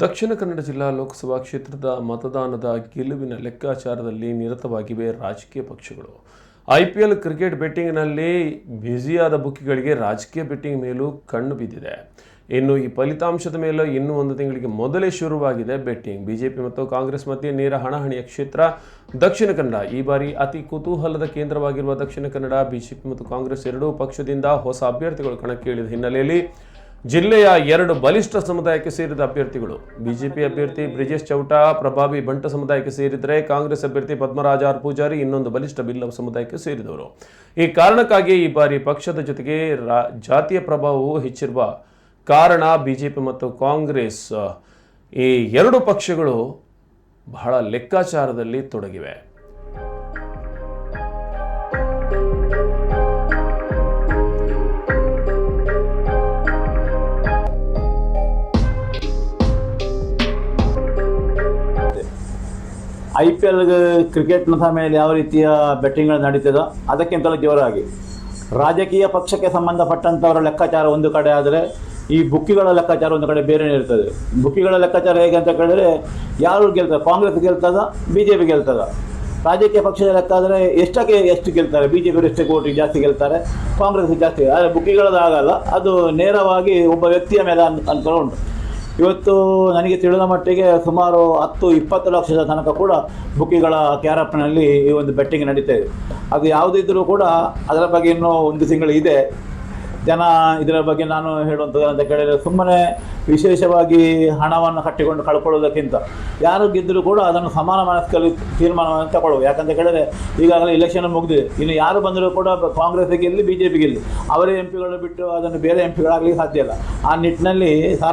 ದಕ್ಷಿಣ ಕನ್ನಡ ಜಿಲ್ಲಾ ಲೋಕಸಭಾ ಕ್ಷೇತ್ರದ ಮತದಾನದ ಗೆಲುವಿನ ಲೆಕ್ಕಾಚಾರದಲ್ಲಿ ನಿರತವಾಗಿವೆ ರಾಜಕೀಯ ಪಕ್ಷಗಳು. ಐಪಿಎಲ್ ಕ್ರಿಕೆಟ್ ಬೆಟ್ಟಿಂಗ್ನಲ್ಲಿ ಬ್ಯುಸಿಯಾದ ಬುಕ್ಕಿಗಳಿಗೆ ರಾಜಕೀಯ ಬೆಟ್ಟಿಂಗ್ ಮೇಲೂ ಕಣ್ಣು ಬಿದ್ದಿದೆ. ಇನ್ನು ಈ ಫಲಿತಾಂಶದ ಮೇಲೆ ಇನ್ನೂ ಒಂದು ತಿಂಗಳಿಗೆ ಮೊದಲೇ ಶುರುವಾಗಿದೆ ಬೆಟ್ಟಿಂಗ್. ಬಿಜೆಪಿ ಮತ್ತು ಕಾಂಗ್ರೆಸ್ ಮಧ್ಯೆ ನೇರ ಹಣಹಣಿಯ ಕ್ಷೇತ್ರ. ದಕ್ಷಿಣ ಕನ್ನಡ ಈ ಬಾರಿ ಅತಿ ಕುತೂಹಲದ ಕೇಂದ್ರವಾಗಿರುವ ದಕ್ಷಿಣ ಕನ್ನಡ, ಬಿಜೆಪಿ ಮತ್ತು ಕಾಂಗ್ರೆಸ್ ಎರಡೂ ಪಕ್ಷದಿಂದ ಹೊಸ ಅಭ್ಯರ್ಥಿಗಳು ಕಣಕ್ಕೆ ಇಳಿದ ಹಿನ್ನೆಲೆಯಲ್ಲಿ ಜಿಲ್ಲೆಯ ಎರಡು ಬಲಿಷ್ಠ ಸಮುದಾಯಕ್ಕೆ ಸೇರಿದ ಅಭ್ಯರ್ಥಿಗಳು. ಬಿಜೆಪಿ ಅಭ್ಯರ್ಥಿ ಬ್ರಿಜೇಶ್ ಚೌಟ, ಪ್ರಭಾವಿ ಬಂಟ ಸಮುದಾಯಕ್ಕೆ ಸೇರಿದರೆ ಕಾಂಗ್ರೆಸ್ ಅಭ್ಯರ್ಥಿ ಪದ್ಮರಾಜ ಆರ್ ಪೂಜಾರಿ, ಇನ್ನೊಂದು ಬಲಿಷ್ಠ ಬಿಲ್ಲವ ಸಮುದಾಯಕ್ಕೆ ಸೇರಿದವರು. ಈ ಕಾರಣಕ್ಕಾಗಿ ಈ ಬಾರಿ ಪಕ್ಷದ ಜೊತೆಗೆ ಜಾತಿಯ ಪ್ರಭಾವವು ಹೆಚ್ಚಿರುವ ಕಾರಣ ಬಿಜೆಪಿ ಮತ್ತು ಕಾಂಗ್ರೆಸ್, ಈ ಎರಡು ಪಕ್ಷಗಳು ಬಹಳ ಲೆಕ್ಕಾಚಾರದಲ್ಲಿ ತೊಡಗಿವೆ. ಐ ಪಿ ಎಲ್ ಕ್ರಿಕೆಟ್ನ ಸಮಯದಲ್ಲಿ ಯಾವ ರೀತಿಯ ಬೆಟ್ಟಿಂಗ್ಗಳು ನಡೀತದೋ ಅದಕ್ಕಿಂತಲೂ ಜೋರಾಗಿ. ರಾಜಕೀಯ ಪಕ್ಷಕ್ಕೆ ಸಂಬಂಧಪಟ್ಟಂಥವರ ಲೆಕ್ಕಾಚಾರ ಒಂದು ಕಡೆ ಆದರೆ, ಈ ಬುಕ್ಕಿಗಳ ಲೆಕ್ಕಾಚಾರ ಒಂದು ಕಡೆ ಬೇರೆ ಇರ್ತದೆ. ಬುಕ್ಕಿಗಳ ಲೆಕ್ಕಾಚಾರ ಹೇಗೆ ಅಂತ ಕೇಳಿದ್ರೆ, ಯಾರು ಗೆಲ್ತಾರೆ ಕಾಂಗ್ರೆಸ್ ಗೆಲ್ತದ? ಬಿ ಜೆ ಪಿ ಗೆಲ್ತದ? ರಾಜಕೀಯ ಪಕ್ಷದ ಲೆಕ್ಕ ಆದರೆ ಎಷ್ಟಕ್ಕೆ ಎಷ್ಟು ಗೆಲ್ತಾರೆ? ಬಿ ಜೆ ಪಿ ಎಷ್ಟು ಕೋಟಿ ಜಾಸ್ತಿ ಗೆಲ್ತಾರೆ? ಕಾಂಗ್ರೆಸ್ ಜಾಸ್ತಿ. ಆದರೆ ಬುಕ್ಕಿಗಳದ್ದು ಆಗಲ್ಲ ಅದು ನೇರವಾಗಿ ಒಬ್ಬ ವ್ಯಕ್ತಿಯ ಮೇಲೆ ಅನ್ಕೊಂಡು ಉಂಟು. ಇವತ್ತು ನನಗೆ ತಿಳಿದ ಮಟ್ಟಿಗೆ ಸುಮಾರು ಹತ್ತು, ಇಪ್ಪತ್ತು ಲಕ್ಷದ ತನಕ ಕೂಡ ಬುಕ್ಕಿಗಳ ಕ್ಯಾರಪ್ನಲ್ಲಿ ಈ ಒಂದು ಬೆಟ್ಟಿಂಗ್ ನಡೀತಾ ಇದೆ. ಅದು ಯಾವುದಿದ್ರೂ ಕೂಡ ಅದರ ಬಗ್ಗೆ ಇನ್ನೂ ಒಂದು ತಿಂಗಳು ಇದೆ. ಜನ ಇದರ ಬಗ್ಗೆ ನಾನು ಹೇಳುವಂಥದ್ದು ಅಂತ ಕೇಳಿದರೆ ಸುಮ್ಮನೆ ವಿಶೇಷವಾಗಿ ಹಣವನ್ನು ಕಟ್ಟಿಕೊಂಡು ಕಳ್ಕೊಳ್ಳೋದಕ್ಕಿಂತ ಯಾರು ಗೆದ್ದರೂ ಕೂಡ ಅದನ್ನು ಸಮಾನ ಮನಸ್ಕಲ್ಲಿ ತೀರ್ಮಾನವನ್ನು ತಗೊಳ್ಳುವ. ಯಾಕಂತ ಕೇಳಿದರೆ ಈಗಾಗಲೇ ಇಲೆಕ್ಷನ್ ಮುಗಿದಿದೆ. ಇನ್ನು ಯಾರು ಬಂದರೂ ಕೂಡ ಕಾಂಗ್ರೆಸ್ಗೆ ಗೆಲ್ಲಿ ಬಿ ಜೆ ಪಿ ಗೆಲ್ಲಿ, ಅವರೇ ಎಂ ಪಿಗಳು ಬಿಟ್ಟು ಅದನ್ನು ಬೇರೆ ಎಂ ಪಿಗಳಾಗಲಿಕ್ಕೆ ಸಾಧ್ಯ ಇಲ್ಲ. ಆ ನಿಟ್ಟಿನಲ್ಲಿ ಸಾರ